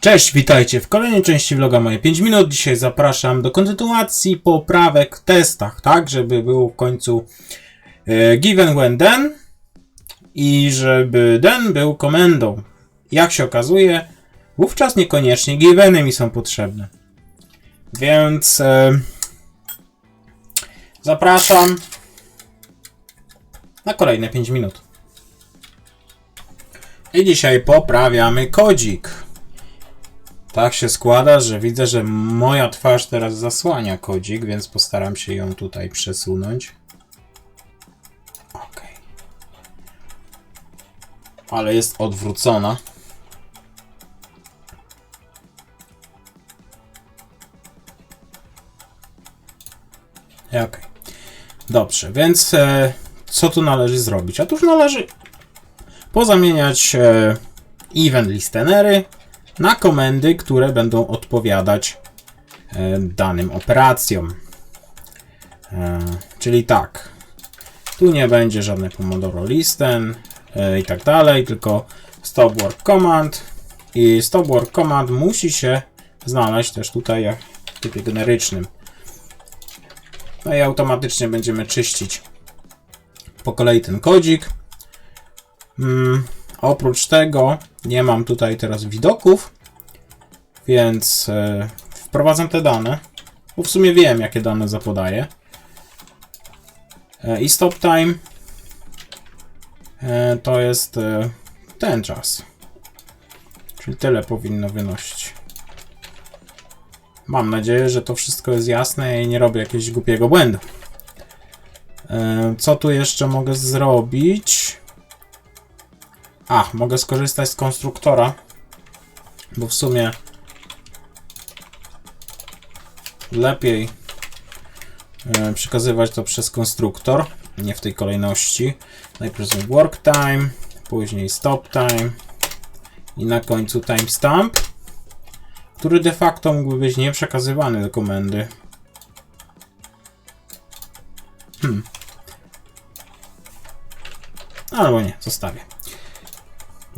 Cześć, witajcie w kolejnej części vloga Moje 5 minut. Dzisiaj zapraszam do kontynuacji poprawek w testach, tak, żeby było w końcu e, given when then i żeby then był komendą. Jak się okazuje, wówczas niekoniecznie giveny mi są potrzebne. Więc e, zapraszam na kolejne 5 minut. I dzisiaj poprawiamy kodzik. Tak się składa, że widzę, że moja twarz teraz zasłania kodzik, więc postaram się ją tutaj przesunąć. Ok. Ale jest odwrócona. Ok. Dobrze, więc e, co tu należy zrobić? Tu należy pozamieniać e, event listenery na komendy, które będą odpowiadać e, danym operacjom. E, czyli tak, tu nie będzie żadne Pomodoro listen e, i tak dalej, tylko stop work command i stop work command musi się znaleźć też tutaj w typie generycznym. No i automatycznie będziemy czyścić po kolei ten kodzik. Mm, oprócz tego nie mam tutaj teraz widoków, więc e, wprowadzam te dane, bo w sumie wiem jakie dane zapodaję. E, I stop time e, to jest ten czas. Czyli tyle powinno wynosić. Mam nadzieję, że to wszystko jest jasne i nie robię jakiegoś głupiego błędu. Co tu jeszcze mogę zrobić? A, mogę skorzystać z konstruktora, bo w sumie lepiej e, przekazywać to przez konstruktor, nie w tej kolejności. Najpierw work time, później stop time i na końcu timestamp, który de facto mógłby być nie przekazywany do komendy. Hmm. Albo nie, zostawię.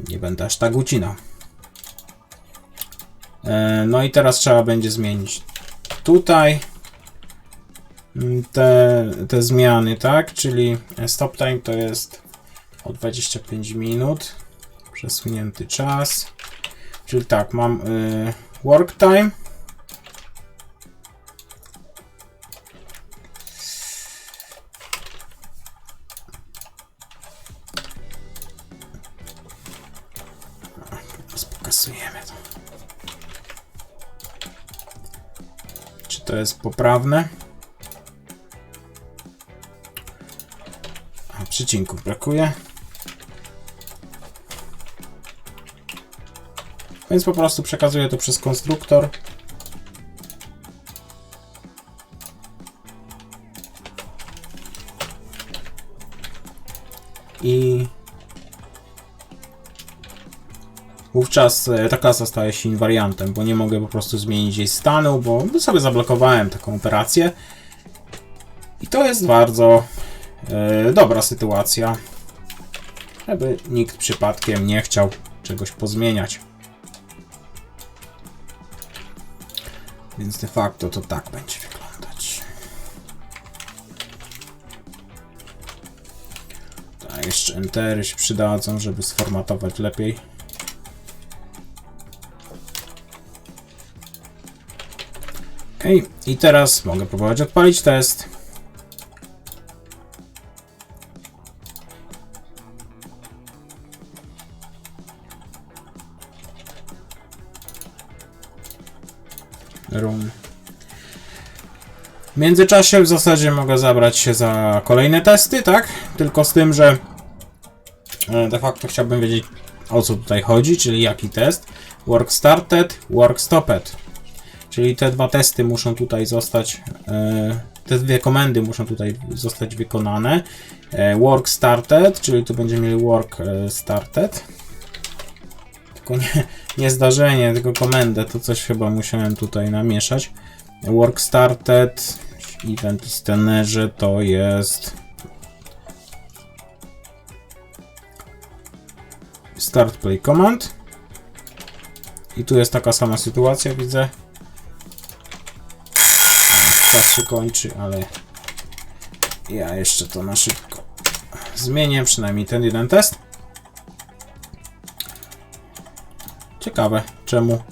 Nie będę aż tak ucinał. E, No i teraz trzeba będzie zmienić tutaj mm, te, te zmiany, tak? Czyli stop time to jest o 25 minut. Przesunięty czas. Czyli tak, mam y, work time. To jest poprawne? A przycinków brakuje. Więc po prostu przekazuję to przez konstruktor. I wówczas e, ta klasa staje się invariantem, bo nie mogę po prostu zmienić jej stanu, bo sobie zablokowałem taką operację. I to jest bardzo e, dobra sytuacja, żeby nikt przypadkiem nie chciał czegoś pozmieniać. Więc de facto to tak będzie wyglądać. Tak, jeszcze entery się przydadzą, żeby sformatować lepiej. Ok, i teraz mogę próbować odpalić test. Room. W międzyczasie w zasadzie mogę zabrać się za kolejne testy, tak? Tylko z tym, że e, de facto chciałbym wiedzieć o co tutaj chodzi, czyli jaki test. Work started, work stopped. Czyli te dwa testy muszą tutaj zostać, e, te dwie komendy muszą tutaj zostać wykonane. E, Work started, czyli tu będziemy mieli work e, started. Tylko nie, nie zdarzenie, tylko komendę, to coś chyba musiałem tutaj namieszać. Work started, event listenerze to jest start play command. I tu jest taka sama sytuacja, widzę. Czas się kończy, ale ja jeszcze to na szybko zmienię, przynajmniej ten jeden test. Ciekawe, czemu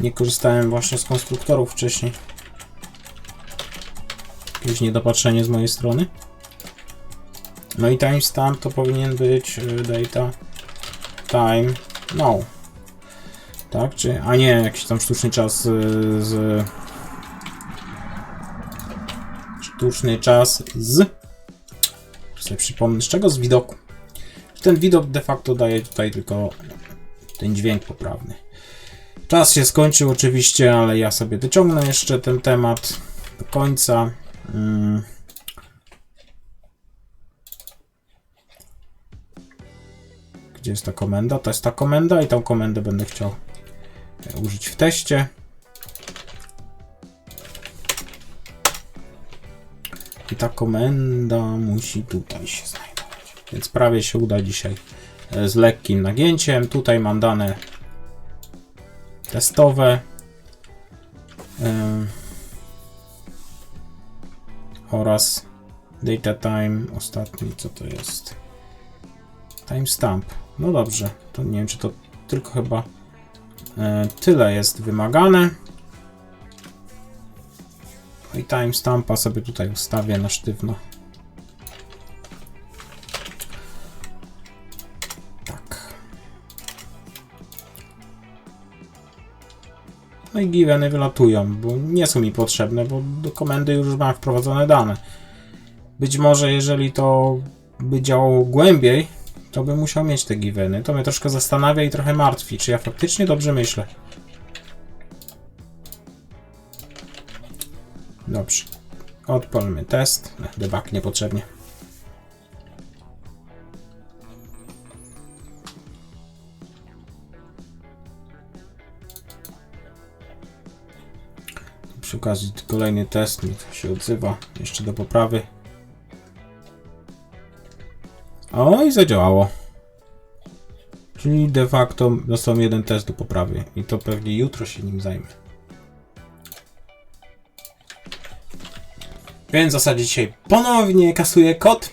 nie korzystałem właśnie z konstruktorów wcześniej. Jakieś niedopatrzenie z mojej strony. No i timestamp to powinien być y, data time no. Tak, czy a nie jakiś tam sztuczny czas z, z sztuczny czas z sobie przypomnę z czego z widoku. Ten widok de facto daje tutaj tylko ten dźwięk poprawny. Czas się skończył oczywiście, ale ja sobie dociągnę jeszcze ten temat do końca. Mm. Gdzie jest ta komenda? To jest ta komenda i tą komendę będę chciał e, użyć w teście. Ta komenda musi tutaj się znajdować. Więc prawie się uda dzisiaj e, z lekkim nagięciem. Tutaj mam dane testowe. Oraz data time ostatni, co to jest? Timestamp. No dobrze, to nie wiem, czy to tylko chyba e, tyle jest wymagane. No I timestampa sobie tutaj ustawię na sztywno. Tak. No i giveny wylatują, bo nie są mi potrzebne, bo do komendy już mam wprowadzone dane. Być może jeżeli to by działało głębiej, to bym musiał mieć te giveny. To mnie troszkę zastanawia i trochę martwi, czy ja faktycznie dobrze myślę. Dobrze. Odpalmy test. Debug niepotrzebnie. Przy okazji kolejny test mi się odzywa. Jeszcze do poprawy. O i zadziałało. Czyli de facto został jeden test do poprawy. I to pewnie jutro się nim zajmę. Więc w zasadzie dzisiaj ponownie kasuję kod.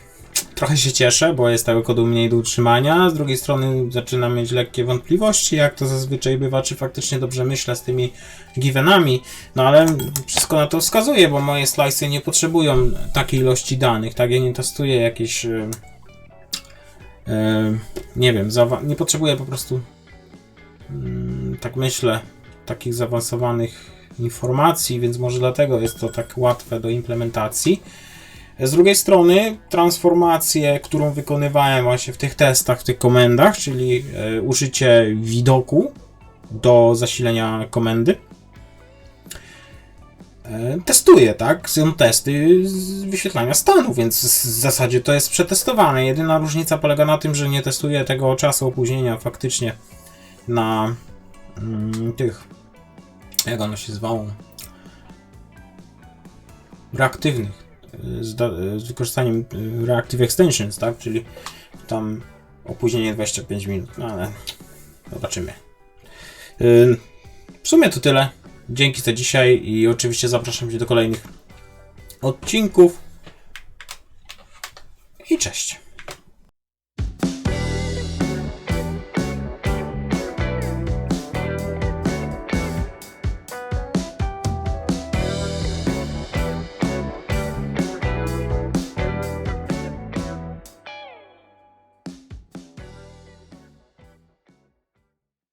Trochę się cieszę, bo jest tego kodu mniej do utrzymania. Z drugiej strony zaczynam mieć lekkie wątpliwości, jak to zazwyczaj bywa, czy faktycznie dobrze myślę z tymi givenami. No ale wszystko na to wskazuje, bo moje slice'y nie potrzebują takiej ilości danych, tak? Ja nie testuję jakieś... Yy, yy, nie wiem, nie potrzebuję po prostu... Yy, tak myślę, takich zaawansowanych informacji, więc może dlatego jest to tak łatwe do implementacji. Z drugiej strony, transformację, którą wykonywałem właśnie w tych testach, w tych komendach, czyli e, użycie widoku do zasilenia komendy, e, testuję, tak? Są testy wyświetlania stanu, więc w zasadzie to jest przetestowane. Jedyna różnica polega na tym, że nie testuję tego czasu opóźnienia faktycznie na mm, jak ono się zwało? Reaktywnych. Z, da- z wykorzystaniem y, Reactive Extensions, tak? Czyli tam opóźnienie 25 minut, no ale zobaczymy. Y, W sumie to tyle. Dzięki za dzisiaj i oczywiście zapraszam Cię do kolejnych odcinków. I cześć.